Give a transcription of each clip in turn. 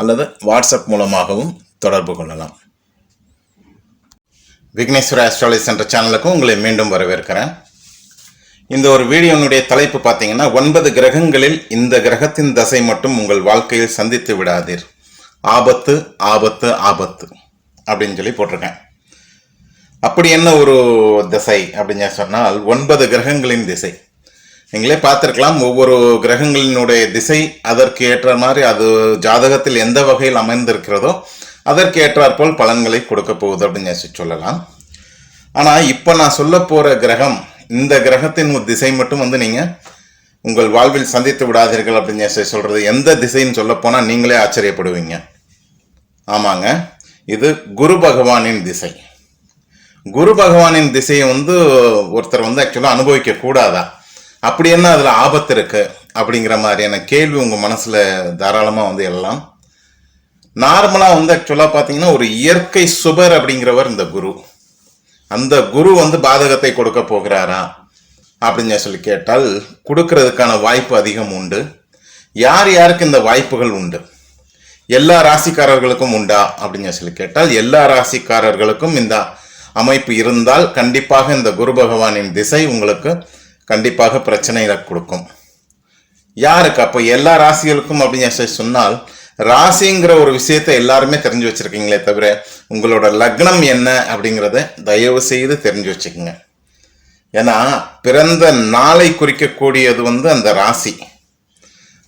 அல்லது வாட்ஸ்அப் மூலமாகவும் தொடர்பு கொள்ளலாம். விக்னேஸ்வர ஆஸ்ட்ராலஜி என்ற சேனலுக்கும் உங்களை மீண்டும் வரவேற்கிறேன். இந்த ஒரு வீடியோனுடைய தலைப்பு பார்த்தீங்கன்னா ஒன்பது கிரகங்களில் இந்த கிரகத்தின் தசை மட்டும் உங்கள் வாழ்க்கையில் சந்தித்து விடாதீர். ஆபத்து ஆபத்து ஆபத்து அப்படின்னு சொல்லி போட்டிருக்கேன். அப்படி என்ன ஒரு திசை அப்படின்னு சொன்னால் ஒன்பது கிரகங்களின் திசை. நீங்களே பார்த்துருக்கலாம். ஒவ்வொரு கிரகங்களினுடைய திசை அதற்கு ஏற்ற மாதிரி அது ஜாதகத்தில் எந்த வகையில் அமைந்திருக்கிறதோ அதற்கு ஏற்றாற்போல் பலன்களை கொடுக்க போகுது அப்படின்னு சொல்லி சொல்லலாம். ஆனால் இப்போ நான் சொல்ல போகிற கிரகம் இந்த கிரகத்தின் ஒரு திசை மட்டும் வந்து நீங்கள் உங்கள் வாழ்வில் சந்தித்து விடாதீர்கள் அப்படின்னு சொல்லி சொல்கிறது எந்த திசைன்னு சொல்ல போனால் நீங்களே ஆச்சரியப்படுவீங்க. ஆமாங்க. இது குரு பகவானின் திசை. குரு பகவானின் திசையை வந்து ஒருத்தர் வந்து ஆக்சுவலாக அனுபவிக்க கூடாதா? அப்படி என்ன அதில் ஆபத்து இருக்கு அப்படிங்கிற மாதிரியான கேள்வி உங்கள் மனசில் தாராளமாக வந்து எல்லாம் நார்மலாக வந்து ஆக்சுவலாக பார்த்தீங்கன்னா ஒரு இயற்கை சுபர் அப்படிங்கிறவர் இந்த குரு. அந்த குரு வந்து பாதகத்தை கொடுக்க போகிறாரா அப்படின்னு சொல்லி கேட்டால் கொடுக்கறதுக்கான வாய்ப்பு அதிகம் உண்டு. யார் யாருக்கு இந்த வாய்ப்புகள் உண்டு? எல்லா ராசிக்காரர்களுக்கும் உண்டா அப்படின்னு சொல்லி கேட்டால் எல்லா ராசிக்காரர்களுக்கும் இந்த அமைப்பு இருந்தால் கண்டிப்பாக இந்த குரு பகவானின் திசை உங்களுக்கு கண்டிப்பாக பிரச்சனைகளை கொடுக்கும். யாருக்கு? அப்போ எல்லா ராசிகளுக்கும் அப்படின்னு சொல்லி சொன்னால் ராசிங்கிற ஒரு விஷயத்தை எல்லாருமே தெரிஞ்சு வச்சுருக்கீங்களே தவிர உங்களோட லக்னம் என்ன அப்படிங்கிறத தயவு செய்து தெரிஞ்சு வச்சுக்கோங்க. ஏன்னா பிறந்த நாளை குறிக்கக்கூடியது வந்து அந்த ராசி.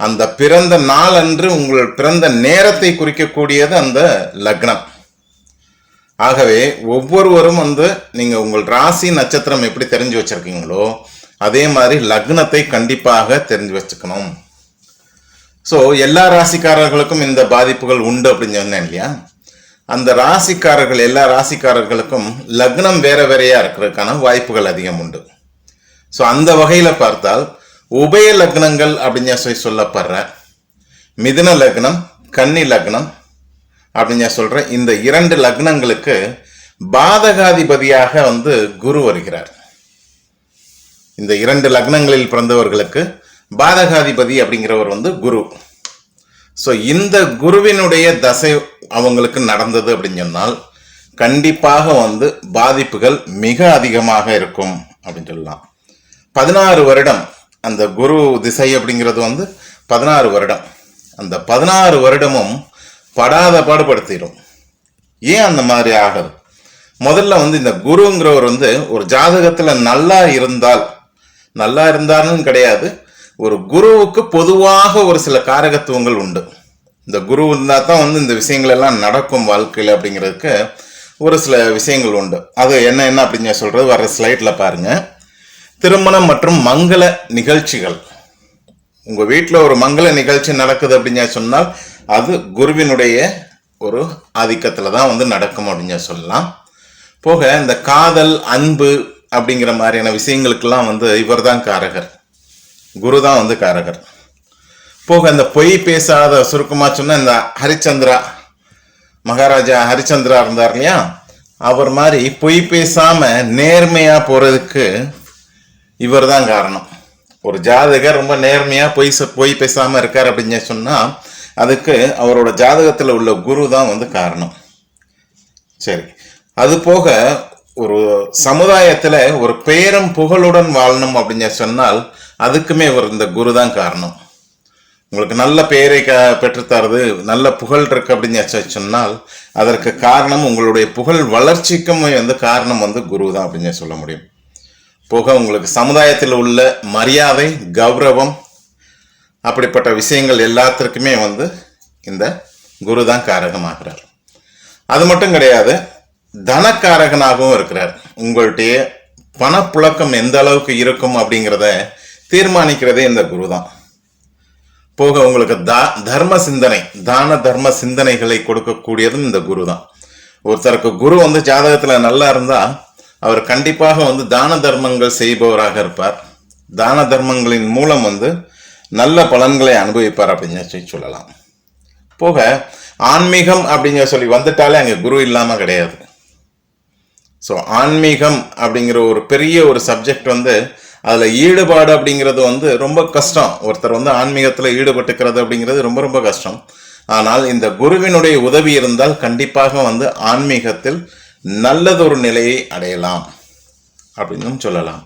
அந்த பிறந்த நாள் அன்று உங்கள் பிறந்த நேரத்தை குறிக்கக்கூடியது அந்த லக்னம். ஆகவே ஒவ்வொருவரும் வந்து நீங்கள் உங்கள் ராசி நட்சத்திரம் எப்படி தெரிஞ்சு வச்சுருக்கீங்களோ அதே மாதிரி லக்னத்தை கண்டிப்பாக தெரிஞ்சு வச்சுக்கணும். ஸோ எல்லா ராசிக்காரர்களுக்கும் இந்த பாதிப்புகள் உண்டு அப்படின்னு சொன்னேன் இல்லையா? அந்த ராசிக்காரர்கள் எல்லா ராசிக்காரர்களுக்கும் லக்னம் வேற வேறையாக இருக்கிறதுக்கான வாய்ப்புகள் அதிகம் உண்டு. ஸோ அந்த வகையில் பார்த்தால் உபய லக்னங்கள் அப்படின்னு சொல்லி சொல்லப்படுற மிதுன லக்னம் கன்னி லக்னம் அப்படின்னு சொல்கிற இந்த இரண்டு லக்னங்களுக்கு பாதகாதிபதியாக வந்து குரு வருகிறார். இந்த இரண்டு லக்னங்களில் பிறந்தவர்களுக்கு பாதகாதிபதி அப்படிங்கிறவர் வந்து குரு. ஸோ இந்த குருவினுடைய தசை அவங்களுக்கு நடந்தது அப்படின்னு சொன்னால் கண்டிப்பாக வந்து பாதிப்புகள் மிக அதிகமாக இருக்கும் அப்படின்னு சொல்லலாம். பதினாறு வருடம் அந்த குரு திசை அப்படிங்கிறது வந்து பதினாறு வருடம். அந்த பதினாறு வருடமும் படாத பாடுபடுத்திடும் ஏன் அந்த மாதிரி ஆகுது முதல்ல வந்து இந்த குருங்கிறவர் வந்து ஒரு ஜாதகத்தில் நல்லா இருந்தால் நல்லா இருந்தாலும் கிடையாது. ஒரு குருவுக்கு பொதுவாக ஒரு சில காரகத்துவங்கள் உண்டு. இந்த குரு இருந்தால் தான் வந்து இந்த விஷயங்கள் எல்லாம் நடக்கும் வாழ்க்கையில் அப்படிங்கிறதுக்கு ஒரு சில விஷயங்கள் உண்டு. அது என்ன என்ன அப்படின்னு சொல்கிறது வர ஸ்லைடில் பாருங்கள் திருமணம் மற்றும் மங்கள நிகழ்ச்சிகள். உங்கள் வீட்டில் ஒரு மங்கள நிகழ்ச்சி நடக்குது அப்படின்னு சொன்னால் அது குருவினுடைய ஒரு ஆதிக்கத்தில் தான் வந்து நடக்கும் அப்படின்னு சொல்லலாம். போக இந்த காதல் அன்பு அப்படிங்கிற மாதிரியான விஷயங்களுக்கெல்லாம் வந்து இவர் தான் காரகர். குரு தான் வந்து காரகர். போக இந்த பொய் பேசாத சுருக்கமாக சொன்ன இந்த ஹரிச்சந்திரா மகாராஜா ஹரிச்சந்திரா இருந்தார் இல்லையா? அவர் மாதிரி பொய் பேசாமல் நேர்மையாக போகிறதுக்கு இவர் தான் காரணம். ஒரு ஜாதகர் ரொம்ப நேர்மையாக பொய் பொய் பேசாமல் இருக்கார் அப்படின்னு சொன்னால் அதுக்கு அவரோட ஜாதகத்தில் உள்ள குரு தான் வந்து காரணம். சரி. அது போக ஒரு சமுதாயத்துல ஒரு பேரும் புகழுடன் வாழணும் அப்படின்னு சொன்னால் அதுக்குமே ஒரு இந்த குரு தான் காரணம். உங்களுக்கு நல்ல பெயரை க பெற்றுத்தருது நல்ல புகழ் இருக்கு அப்படின்னு சொன்னால் அதற்கு காரணம் உங்களுடைய புகழ் வளர்ச்சிக்கும் வந்து காரணம் வந்து குரு தான் அப்படின்னு சொல்ல முடியும். போக உங்களுக்கு சமுதாயத்தில் உள்ள மரியாதை கௌரவம் அப்படிப்பட்ட விஷயங்கள் எல்லாத்திற்குமே வந்து இந்த குரு தான் காரகமாகிறார். அது மட்டும் கிடையாது தனக்காரகனாகவும் இருக்கிறார். உங்களுடைய பணப்புழக்கம் எந்த அளவுக்கு இருக்கும் அப்படிங்கிறத தீர்மானிக்கிறதே இந்த குரு தான் போக உங்களுக்கு தா தர்ம சிந்தனை தான தர்ம சிந்தனைகளை கொடுக்கக்கூடியதும் இந்த குரு தான் ஒருத்தருக்கு குரு வந்து ஜாதகத்தில் நல்லா இருந்தால் அவர் கண்டிப்பாக வந்து தான தர்மங்கள் செய்பவராக இருப்பார். தான தர்மங்களின் மூலம் வந்து நல்ல பலன்களை அனுபவிப்பார் அப்படின்னு சொல்லி சொல்லலாம். போக ஆன்மீகம் அப்படிங்கிற சொல்லி வந்துட்டாலே அங்கே குரு இல்லாமல் கிடையாது. ஸோ ஆன்மீகம் அப்படிங்கிற ஒரு பெரிய ஒரு சப்ஜெக்ட் வந்து அதில் ஈடுபாடு அப்படிங்கிறது வந்து ரொம்ப கஷ்டம். ஒருத்தர் வந்து ஆன்மீகத்தில் ஈடுபட்டுக்கிறது அப்படிங்கிறது ரொம்ப ரொம்ப கஷ்டம். ஆனால் இந்த குருவினுடைய உதவி இருந்தால் கண்டிப்பாக வந்து ஆன்மீகத்தில் நல்லதொரு நிலையை அடையலாம் அப்படின்னும் சொல்லலாம்.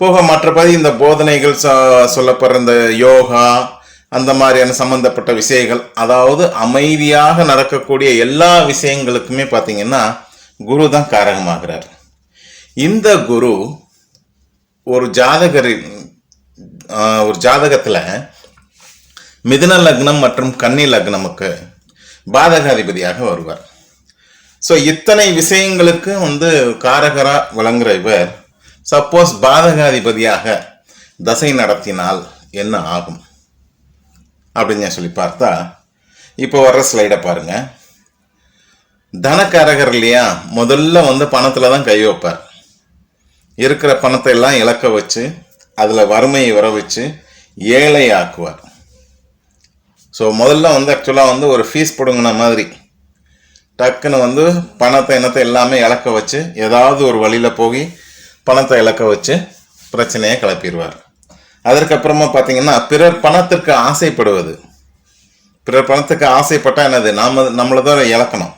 போக மற்றபடி இந்த போதனைகள் சொல்லப்படுற இந்த யோகா அந்த மாதிரியான சம்பந்தப்பட்ட விஷயங்கள் அதாவது அமைதியாக நடக்கக்கூடிய எல்லா விஷயங்களுக்குமே பார்த்தீங்கன்னா குரு தான் காரகமாகிறார் இந்த குரு ஒரு ஜாதகரின் ஒரு ஜாதகத்தில் மிதுன லக்னம் மற்றும் கன்னி லக்னமுக்கு பாதகாதிபதியாக வருவார். ஸோ இத்தனை விஷயங்களுக்கு வந்து காரகராக விளங்குற இவர் சப்போஸ் பாதகாதிபதியாக தசை நடத்தினால் என்ன ஆகும்? அப்படின்னு சொல்லி பார்த்தா இப்போ வர்ற ஸ்லைடை பாருங்கள் தனக்காரகர் இல்லையா? முதல்ல வந்து பணத்தில் தான் கை வைப்பார். இருக்கிற பணத்தை எல்லாம் இழக்க வச்சு அதில் வறுமையை வர வச்சு ஏழை ஆக்குவார் ஸோ முதல்ல வந்து ஆக்சுவலாக வந்து ஒரு ஃபீஸ் பிடுங்கின மாதிரி டக்குன்னு வந்து பணத்தை இனத்தை எல்லாமே இழக்க வச்சு ஏதாவது ஒரு வழியில் போய் பணத்தை இழக்க வச்சு பிரச்சனையை கிளப்பிடுவார். அதற்கப்புறமா பார்த்தீங்கன்னா பிறர் பணத்திற்கு ஆசைப்படுவது. பிறர் பணத்துக்கு ஆசைப்பட்டால் என்னது? நாம் நம்மளை தான் இழக்கணும்.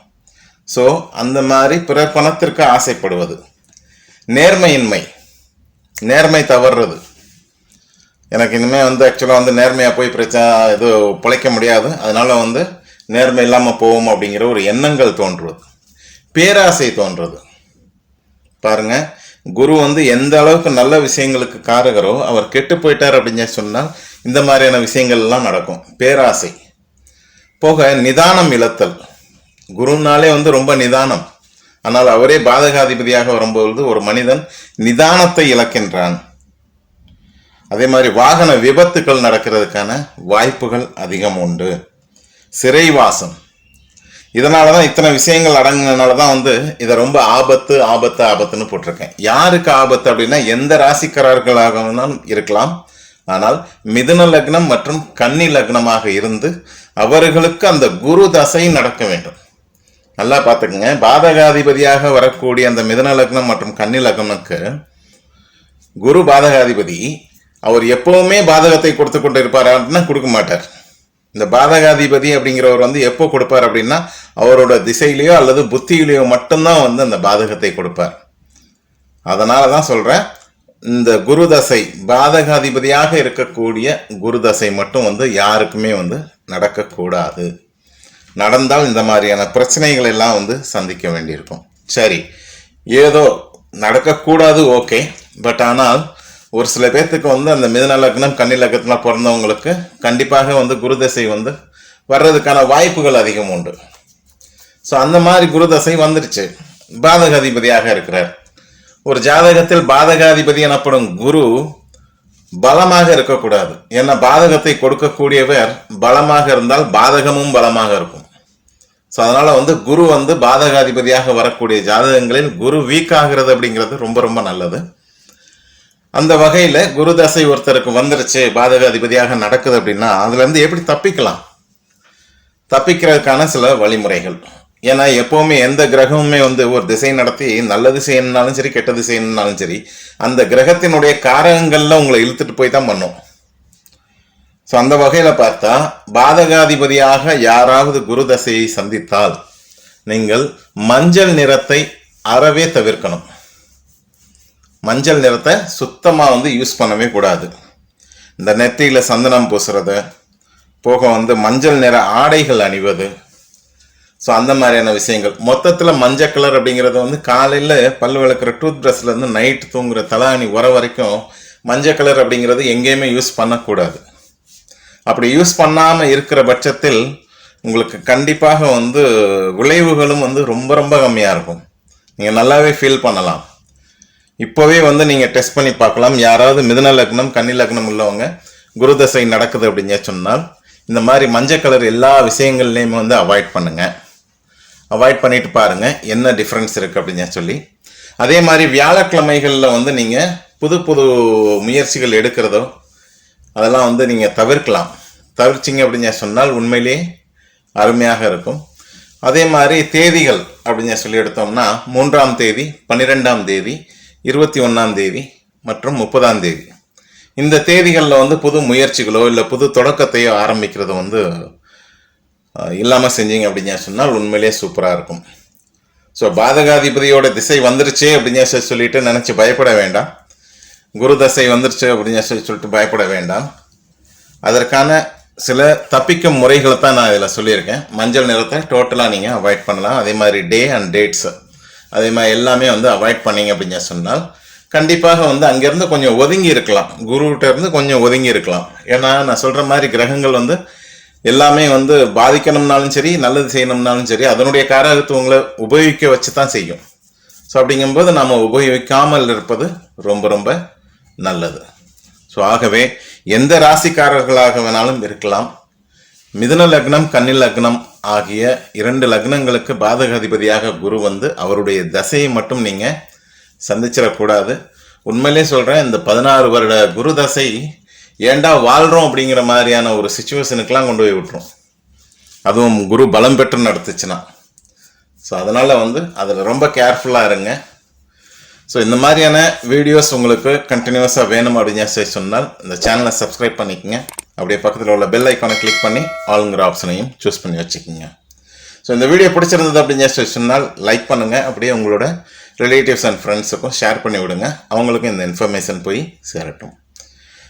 ஸோ அந்த மாதிரி பிற பணத்திற்கு ஆசைப்படுவது. நேர்மையின்மை. நேர்மை தவறுறது. எனக்கு இனிமேல் வந்து ஆக்சுவலாக வந்து நேர்மையாக போய் பிரச்சனை இது பிழைக்க முடியாது. அதனால் வந்து நேர்மை இல்லாமல் போவோம் அப்படிங்கிற ஒரு எண்ணங்கள் தோன்றுவது. பேராசை தோன்றுறது. பாருங்க குரு வந்து எந்த அளவுக்கு நல்ல விஷயங்களுக்கு காரகரோ அவர் கெட்டு போயிட்டார் அப்படின்னு சொன்னால் இந்த மாதிரியான விஷயங்கள்லாம் நடக்கும். பேராசை. போக நிதானம் இழத்தல். குருனாலே வந்து ரொம்ப நிதானம். ஆனால் அவரே பாதகாதிபதியாக வரும்பொழுது ஒரு மனிதன் நிதானத்தை இழக்கின்றான். அதே மாதிரி வாகன விபத்துக்கள் நடக்கிறதுக்கான வாய்ப்புகள் அதிகம் உண்டு. சிறைவாசம் இதனால தான் இத்தனை விஷயங்கள் அடங்கினால தான் வந்து இதை ரொம்ப ஆபத்து ஆபத்து ஆபத்துன்னு போட்டிருக்கேன். யாருக்கு ஆபத்து அப்படின்னா எந்த ராசிக்காரர்களாக இருக்கலாம். ஆனால் மிதுன லக்னம் மற்றும் கன்னி லக்னமாக இருந்து அவர்களுக்கு அந்த குரு தசை நடக்க வேண்டும். நல்லா பார்த்துக்குங்க. பாதகாதிபதியாக வரக்கூடிய அந்த மிதன லக்னம் மற்றும் கன்னி லக்னமுக்கு குரு பாதகாதிபதி அவர் எப்பவுமே பாதகத்தை கொடுத்து கொண்டு இருப்பாரான்னா கொடுக்க மாட்டார். இந்த பாதகாதிபதி அப்படிங்கிறவர் வந்து எப்போ கொடுப்பார் அப்படின்னா அவரோட திசையிலேயோ அல்லது புத்தியிலையோ மட்டும்தான் வந்து அந்த பாதகத்தை கொடுப்பார். அதனால தான் சொல்கிறேன் இந்த குரு தசை பாதகாதிபதியாக இருக்கக்கூடிய குரு தசை மட்டும் வந்து யாருக்குமே வந்து நடக்கக்கூடாது. நடந்தால் இந்த மாதிரியான பிரச்சனைகள் எல்லாம் வந்து சந்திக்க வேண்டியிருக்கும். சரி ஏதோ நடக்கக்கூடாது ஓகே. பட் ஆனால் ஒரு சில பேர்த்துக்கு வந்து அந்த மிதன லக்னம் கன்னி லக்னத்தில் பிறந்தவங்களுக்கு கண்டிப்பாக வந்து குருதசை வந்து வர்றதுக்கான வாய்ப்புகள் அதிகம் உண்டு. ஸோ அந்த மாதிரி குரு தசை வந்துருச்சு. பாதகாதிபதியாக இருக்கிறார். ஒரு ஜாதகத்தில் பாதகாதிபதி எனப்படும் குரு பலமாக இருக்கக்கூடாது. ஏன்னா பாதகத்தை கொடுக்கக்கூடியவர் பலமாக இருந்தால் பாதகமும் பலமாக இருக்கும். ஸோ அதனால் வந்து குரு வந்து பாதகாதிபதியாக வரக்கூடிய ஜாதகங்களில் குரு வீக் ஆகிறது அப்படிங்கிறது ரொம்ப ரொம்ப நல்லது. அந்த வகையில் குரு தசை ஒருத்தருக்கு வந்துருச்சு பாதகாதிபதியாக நடக்குது அப்படின்னா அதுலேருந்து எப்படி தப்பிக்கலாம்? தப்பிக்கிறதுக்கான சில வழிமுறைகள். ஏன்னா எப்போவுமே எந்த கிரகமுமே வந்து ஒரு திசை நடத்தி நல்ல திசைன்னாலும் சரி கெட்ட திசைன்னாலும் சரி அந்த கிரகத்தினுடைய காரகங்களில் உங்களை இழுத்துட்டு போய் தான் பண்ணும். ஸோ அந்த வகையில் பார்த்தா பாதகாதிபதியாக யாராவது குரு தசையை சந்தித்தால் நீங்கள் மஞ்சள் நிறத்தை அறவே தவிர்க்கணும். மஞ்சள் நிறத்தை சுத்தமாக வந்து யூஸ் பண்ணவே கூடாது. இந்த நெத்தியில் சந்தனம் பூசுறது போக வந்து மஞ்சள் நிற ஆடைகள் அணிவது ஸோ அந்த மாதிரியான விஷயங்கள். மொத்தத்தில் மஞ்சள் கலர் அப்படிங்கிறது வந்து காலையில் பல் விளக்குற டூத் ப்ரஷ்லேருந்து நைட் தூங்குற தலாணி வர வரைக்கும் மஞ்சள் கலர் அப்படிங்கிறது எங்கேயுமே யூஸ் பண்ணக்கூடாது. அப்படி யூஸ் பண்ணாமல் இருக்கிற பட்சத்தில் உங்களுக்கு கண்டிப்பாக வந்து விளைவுகளும் வந்து ரொம்ப ரொம்ப கம்மியாக இருக்கும். நீங்கள் நல்லாவே ஃபீல் பண்ணலாம். இப்போவே வந்து நீங்கள் டெஸ்ட் பண்ணி பார்க்கலாம். யாராவது மிதன லக்னம் கன்னி லக்னம் உள்ளவங்க குருதசை நடக்குது அப்படின்னு சொன்னால் இந்த மாதிரி மஞ்சள் கலர் எல்லா விஷயங்கள்லையுமே வந்து அவாய்ட் பண்ணுங்கள் அவாய்ட் பண்ணிட்டு பாருங்க என்ன டிஃப்ரென்ஸ் இருக்கு அப்படின்னு சொல்லி. அதே மாதிரி வியாழக்கிழமைகளில் வந்து நீங்கள் புது புது முயற்சிகள் எடுக்கிறதோ அதெல்லாம் வந்து நீங்கள் தவிர்க்கலாம். தவிர்ச்சிங்க அப்படின்னு சொன்னால் உண்மையிலேயே அருமையாக இருக்கும். அதே மாதிரி தேதிகள் அப்படின்னு சொல்லி எடுத்தோம்னா மூன்றாம் தேதி பன்னிரெண்டாம் தேதி இருபத்தி ஒன்றாம் தேதி மற்றும் முப்பதாம் தேதி. இந்த தேதிகளில் வந்து புது முயற்சிகளோ இல்லை புது தொடக்கத்தையோ ஆரம்பிக்கிறது வந்து இல்லாமல் செஞ்சீங்க அப்படின்னு சொன்னால் உண்மையிலேயே சூப்பராக இருக்கும். ஸோ பாதகாதிபதியோட திசை வந்துருச்சு அப்படின்னு சொல்லி சொல்லிட்டு நினச்சி பயப்பட வேண்டாம். குரு தசை வந்துருச்சு அப்படின்னு சொல்லி சொல்லிட்டு பயப்பட வேண்டாம். அதற்கான சில தப்பிக்கும் முறைகளை தான் நான் இதில் சொல்லியிருக்கேன். மஞ்சள் நிறத்தை டோட்டலாக நீங்கள் அவாய்ட் பண்ணலாம். அதே மாதிரி டே அண்ட் டேட்ஸ் அதே மாதிரி எல்லாமே வந்து அவாய்ட் பண்ணீங்க அப்படின்னு சொன்னால் கண்டிப்பாக வந்து அங்கேருந்து கொஞ்சம் ஒதுங்கி இருக்கலாம். குருகிட்ட இருந்து கொஞ்சம் ஒதுங்கி இருக்கலாம். ஏன்னா நான் சொல்கிற மாதிரி கிரகங்கள் வந்து எல்லாமே வந்து பாதிக்கணும்னாலும் சரி நல்லது செய்யணும்னாலும் சரி அதனுடைய காரகத்துவங்களை உபயோகிக்க வச்சு தான் செய்யும். ஸோ அப்படிங்கும்போது நாம் உபயோகிக்காமல் இருப்பது ரொம்ப ரொம்ப நல்லது. ஸோ ஆகவே எந்த ராசிக்காரர்களாக வேணாலும் இருக்கலாம். மிதுன லக்னம் கன்னி லக்னம் ஆகிய இரண்டு லக்னங்களுக்கு பாதகாதிபதியாக குரு வந்து அவருடைய தசையை மட்டும் நீங்கள் சந்திச்சிடக்கூடாது. உண்மையிலே சொல்கிறேன் இந்த பதினாறு வருட குரு தசை ஏண்டா வாழ்கிறோம் அப்படிங்கிற மாதிரியான ஒரு சுச்சுவேஷனுக்கெலாம் கொண்டு போய் விட்டுரும். அதுவும் குரு பலம் பெற்று நடத்துச்சுன்னா. ஸோ அதனால் வந்து அதில் ரொம்ப கேர்ஃபுல்லாக இருங்க. ஸோ இந்த மாதிரியான வீடியோஸ் உங்களுக்கு கண்டினியூஸாக வேணும் அப்படின்னு சொன்னால் இந்த சேனலை சப்ஸ்கிரைப் பண்ணிக்கோங்க. அப்படியே பக்கத்தில் உள்ள பெல் ஐக்கானை கிளிக் பண்ணி ஆளுங்கிற ஆப்ஷனையும் சூஸ் பண்ணி வச்சுக்கோங்க. ஸோ இந்த வீடியோ பிடிச்சிருந்தது அப்படின்னு சொன்னால் லைக் பண்ணுங்கள் அப்படியே உங்களோட ரிலேட்டிவ்ஸ் அண்ட் ஃப்ரெண்ட்ஸுக்கும் ஷேர் பண்ணி விடுங்க. அவங்களுக்கும் இந்த இன்ஃபர்மேஷன் போய் சேரட்டும்.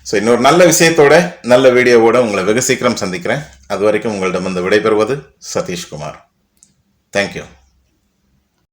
ஸோ இன்னொரு நல்ல விஷயத்தோட நல்ல வீடியோவோட உங்களை வெகு சீக்கிரம் சந்திக்கிறேன். அது வரைக்கும் உங்களிடம் வந்து விடைபெறுவது சதீஷ்குமார். தேங்க்யூ